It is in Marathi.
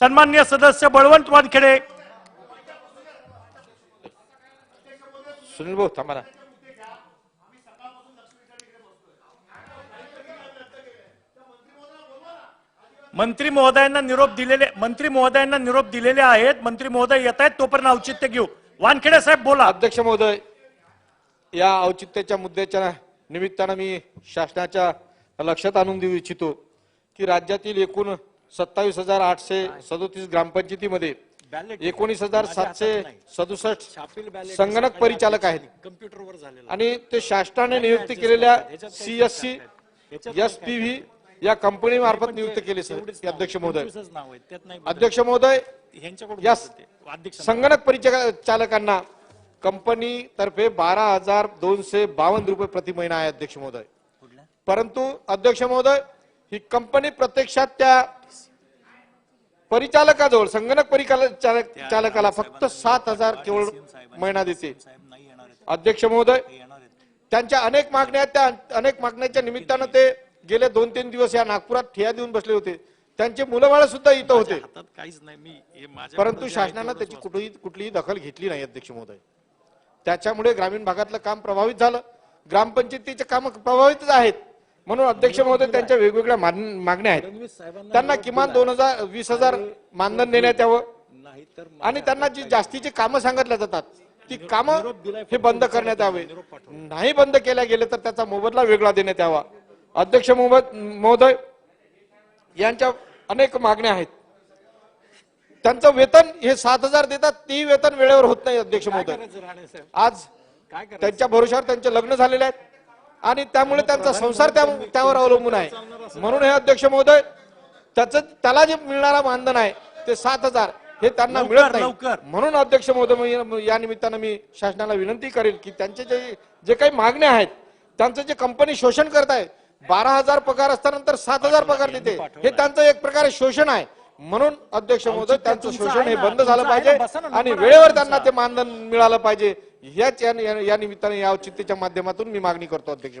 सन्मान्य सदस्य बळवंत वानखेडे. सुनील भाऊ थांबा ना. मंत्री महोदयांना निरोप दिलेले मंत्री महोदयांना निरोप दिलेले आहेत. मंत्री महोदय येत आहेत तोपर्यंत औचित्य घेऊ. वानखेडे साहेब बोला. अध्यक्ष महोदय या औचित्याच्या मुद्द्याच्या निमित्तानं मी शासनाच्या लक्षात आणून देऊ इच्छितो की राज्यातील एकूण सत्तावीस हजार आठशे सदोतीस ग्रामपंचायतीमध्ये एकोणीस हजार सातशे सदुसष्ट संगणक परिचालक आहेत. कम्प्युटरवर झालेला आणि ते शासनाने नियुक्त केलेल्या सीएससी एस पी व्ही या कंपनी मार्फत नियुक्त केले सर अध्यक्ष महोदय. अध्यक्ष महोदय या संगणक परिचालकांना कंपनी तर्फे बारा हजार दोनशे बावन्न रुपये प्रति महिना आहे अध्यक्ष महोदय? परंतु अध्यक्ष महोदय ही कंपनी प्रत्यक्षात त्या परिचालकाजवळ संगणक परिचालक चालकाला फक्त सात हजार केवळ महिना देते. अध्यक्ष महोदय त्यांच्या अनेक मागण्या त्या अनेक मागण्याच्या निमित्तानं ते गेले दोन तीन दिवस या नागपुरात ठिया देऊन बसले होते. त्यांचे मुलं सुद्धा इथं होते. काहीच नाही. परंतु शासनानं त्याची. कुठेही कुठलीही दखल घेतली नाही अध्यक्ष महोदय. त्याच्यामुळे ग्रामीण भागातलं काम प्रभावित झालं. ग्रामपंचायतीचे काम प्रभावितच आहेत. म्हणून अध्यक्ष महोदय त्यांच्या वेगवेगळ्या मागण्या आहेत. त्यांना किमान दोन हजार वीस हजार मानधन देण्यात यावं. आणि त्यांना जी जास्तीची कामं सांगितल्या जातात ती कामं हे बंद करण्यात यावे. नाही बंद केल्या गेले तर त्याचा मोबदला वेगळा देण्यात यावा. अध्यक्ष महोदय यांच्या अनेक मागण्या आहेत. त्यांचं वेतन हे सात हजार देतात ते वेतन वेळेवर होत नाही अध्यक्ष महोदय. आज त्यांच्या भरोशावर त्यांचे लग्न झालेले आहेत. आणि त्यामुळे त्यांचा संसार त्या त्यावर अवलंबून आहे. म्हणून हे अध्यक्ष महोदय त्याचं त्याला जे मिळणारा मानधन आहे ते सात हजार हे त्यांना मिळत नाही. म्हणून अध्यक्ष महोदय या निमित्तानं मी शासनाला विनंती करेल की त्यांचे जे जे काही मागण्या आहेत त्यांचं जे कंपनी शोषण करत आहे बारा हजार पगार असतानंतर सात हजार पगार देते. हे त्यांचं एक प्रकारे शोषण आहे. म्हणून अध्यक्ष महोदय त्यांचं शोषण हे बंद झालं पाहिजे आणि वेळेवर. त्यांना ते मानधन मिळालं पाहिजे. याच या या निमित्ताने या औचित्याच्या माध्यमातून मी मागणी करतो अध्यक्ष